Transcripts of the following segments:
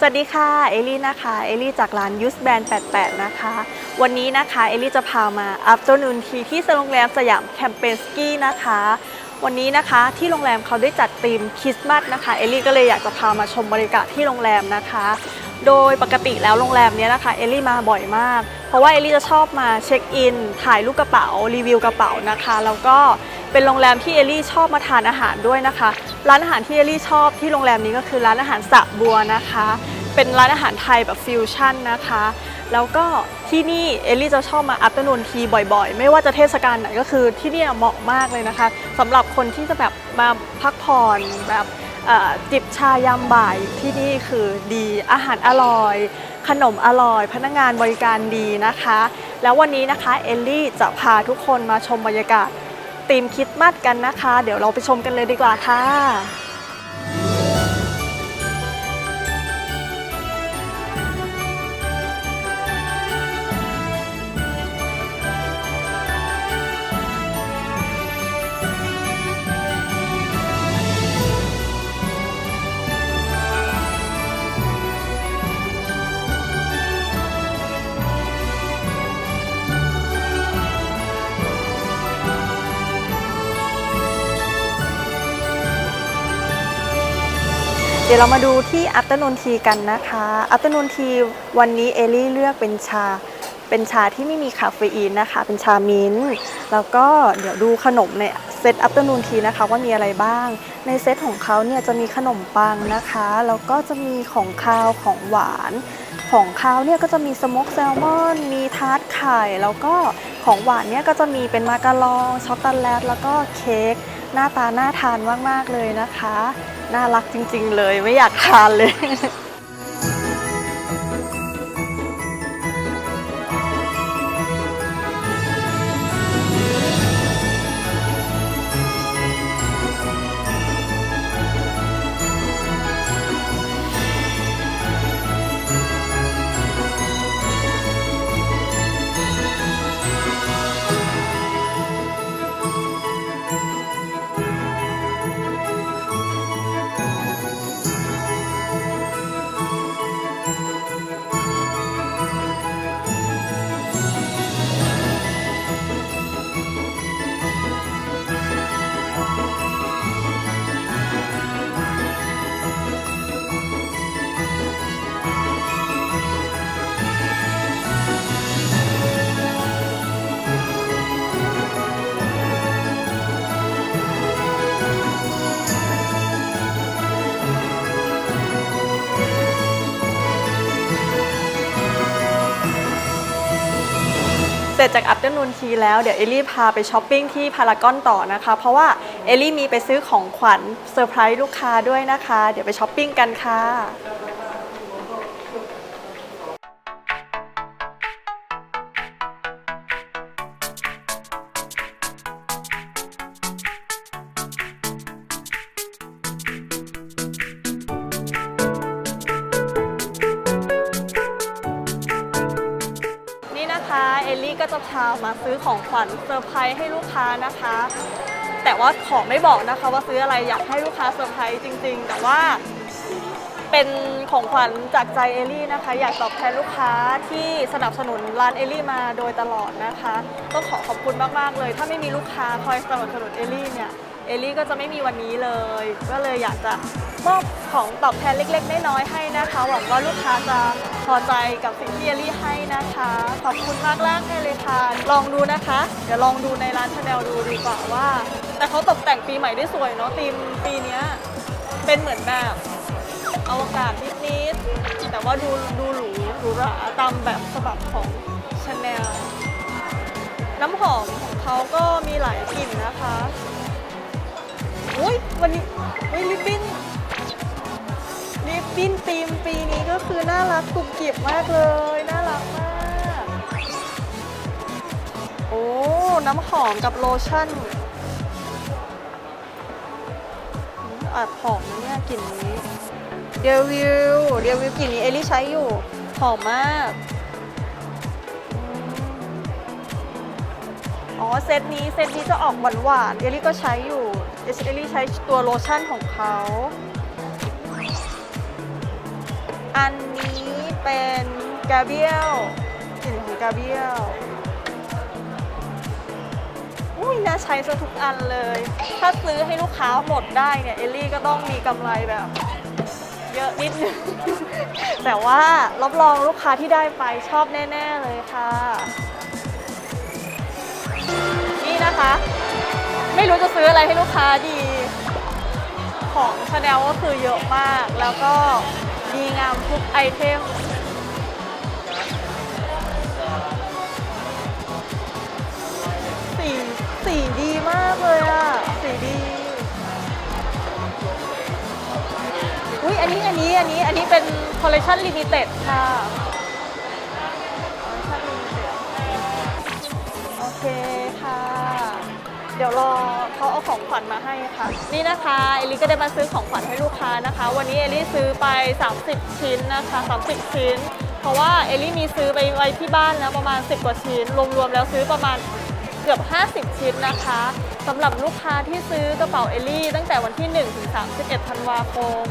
สวัสดีค่ะ เอลี่นะคะ เอลี่จากร้านยูสแบน88 นะคะ วันนี้นะคะ เอลี่จะพามาอัพ t นูนทีที่โรงแรมสยามแคมเปญสกี้นะคะ วันนี้นะคะที่โรงแรมเขาได้จัดธีมคริสต์มาสนะคะ เอลี่ก็เลยอยากจะพามาชมบรรยากาศที่โรงแรมนะคะ โดยปกติแล้วโรงแรมเนี้ยนะคะ เอลี่มาบ่อยมาก เพราะว่าเอลี่จะชอบมาเช็คอิน ถ่ายรูปกระเป๋า รีวิวกระเป๋านะคะ แล้วก็ เป็นโรงแรมที่เอลลี่ชอบมาทานอาหารด้วยนะคะ ร้านอาหารที่เอลลี่ชอบที่โรงแรมนี้ก็คือร้านอาหารสะบัวนะคะ เป็นร้านอาหารไทยแบบฟิวชั่นนะคะ แล้วก็ที่นี่เอลลี่จะชอบมาอัปเตอร์นูนทีบ่อยๆ ไม่ว่าจะเทศกาลไหนก็คือที่นี่เหมาะมากเลยนะคะสำหรับคนที่จะแบบมาพักผ่อนแบบจิบชายามบ่ายที่นี่คือดีอาหารอร่อย ขนมอร่อย พนักงานบริการดีนะคะ แล้ววันนี้นะคะเอลลี่จะพาทุกคนมาชมบรรยากาศ ธีมคิดมาสกันนะคะ เดี๋ยวเราไปชมกันเลยดีกว่าค่ะ เดี๋ยวเรามาดูที่อั t เ r อร์นูนทีกันนะคะ อั t เ r อร์นูนทีวันนี้เอลี่เลือกเป็นชา เป็นชาที่ไม่มีคาเฟอีนนะคะ เป็นชามิ้นท์แล้วก็เดี๋ยวดูขนมในเซตอั t เ r อร์นูนทีนะคะว่ามีอะไรบ้าง ในเซตของเขาเนี่ยจะมีขนมปังนะคะ แล้วก็จะมีของคาวของหวาน ของคาวเนี่ยก็จะมีสโมกแซลมอน มีทาร์ตไข่ แล้วก็ของหวานเนี่ยก็จะมีเป็นมาการองช็อกโกแลตแล้วก็เค้กหน้าตาน่าทานมากๆเลยนะคะ น่ารักจริง ๆ เลยไม่อยากทานเลย จจากอัปเดตนูนทีแล้วเดี๋ยวเอลลี่พาไปช้อปปิ้งที่พารากอนต่อนะคะ เพราะว่าเอลลี่มีไปซื้อของขวัญเซอร์ไพรส์ลูกค้าด้วยนะคะ เดี๋ยวไปช้อปปิ้งกันค่ะ ลลี่ก็จะพามาซื้อของขวัญเซอร์ไพรส์ให้ลูกค้านะคะ แต่ว่าขอไม่บอกนะคะว่าซื้ออะไรอยากให้ลูกค้าเซอร์ไพรส์จริง ๆ แต่ว่าเป็นของขวัญจากใจเอลลี่นะคะ อยากตอบแทนลูกค้าที่สนับสนุนร้านเอลลี่มาโดยตลอดนะคะต้องขอขอบคุณมากๆเลย ถ้าไม่มีลูกค้าคอยสนับสนุนเอลลี่เนี่ยเอลลี่ก็จะไม่มีวันนี้เลย ก็เลยอยากจะมอบของตอบแทนเล็ก ๆ น้อยๆให้นะคะหวังว่าลูกค้าจะ พอใจกับสิ่งที่เอลลี่ให้นะคะ ขอบคุณมากล่างเลยค่ะ ลองดูนะคะ เดี๋ยวลองดูในร้านชาแนลดูดีกว่าว่า แต่เขาตกแต่งปีใหม่ได้สวยเนาะธีมปีนี้เป็นเหมือนแบบอวกาศนิดๆแต่ว่าดูดูหรูหรูหราตามแบบฉบับของชาแนลน้ำหอมของเขาก็มีหลายกลิ่นนะคะ อุ้ยวันนี้อุ้ยลิปบิ้น บิ้นธีมปีนี้ก็คือน่ารักกรุบกริบมากเลย น่ารักมาก โอ้ น้ำหอมกับโลชั่นอืมแอบหอมนะเนี่ยกลิ่นนี้ เดวิลเดวิลกลิ่นนี้เอลี่ใช้อยู่ หอมมาก อ๋อ เซตนี้ เซตนี้จะออกหวานๆเอลี่ก็ใช้อยู่เอลี่ใช้ตัวโลชั่นของเขา อันนี้เป็นกาเบียลกลิ่นของกาเบียลอุ้ยน่าใช้ซะทุกอันเลย ถ้าซื้อให้ลูกค้าหมดได้เนี่ย เอลลี่ก็ต้องมีกำไรแบบ เยอะนิดนึง แต่ว่ารับรองลูกค้าที่ได้ไปชอบแน่ ๆ เลยค่ะ นี่นะคะ ไม่รู้จะซื้ออะไรให้ลูกค้าดี ของชาแนลก็คือเยอะมากแล้วก็ ดีงามทุกไอเทม สีสีดีมากเลยอะ สีดี อุ้ยอันนี้อันนี้อันนี้อันนี้เป็นคอลเลคชันลิมิเต็ดค่ะ ดี๋ยวรอเขาเอาของขวัญมาให้ค่ะ นี่นะคะเอลิก็ได้มาซื้อของขวัญให้ลูกค้านะคะ วันนี้เอลิซื้อไป 30 ชิ้นนะคะ 30 ชิ้น เพราะว่าเอลิมีซื้อไปไว้ที่บ้านแล้วประมาณ 10 กว่าชิ้น รวมๆแล้วซื้อประมาณเกือบ 50 ชิ้นนะคะสำหรับลูกค้าที่ซื้อกระเป๋าเอลี่ ตั้งแต่วันที่ 1 ถึง 31 ธันวาคม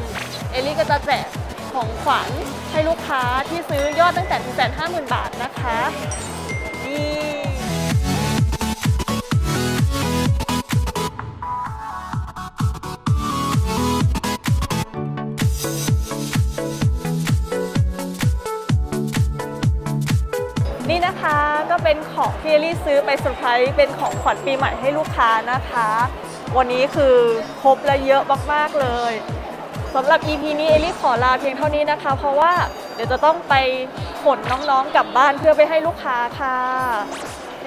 เอลี่ก็จะแจกของขวัญให้ลูกค้าที่ซื้อยอดตั้งแต่150,000 บาทนะคะนี่ นี่นะคะก็เป็นของที่เอลี่ซื้อไปเซอร์ไพรส์เป็นของขวัญปีใหม่ให้ลูกค้านะคะ วันนี้คือครบและเยอะมากๆเลยสำหรับ EP นี้เอลี่ขอลาเพียงเท่านี้นะคะ เพราะว่าเดี๋ยวจะต้องไปขนน้องๆกลับบ้านเพื่อไปให้ลูกค้าค่ะ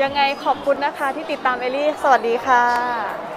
ยังไงขอบคุณนะคะที่ติดตามเอลี่ สวัสดีค่ะ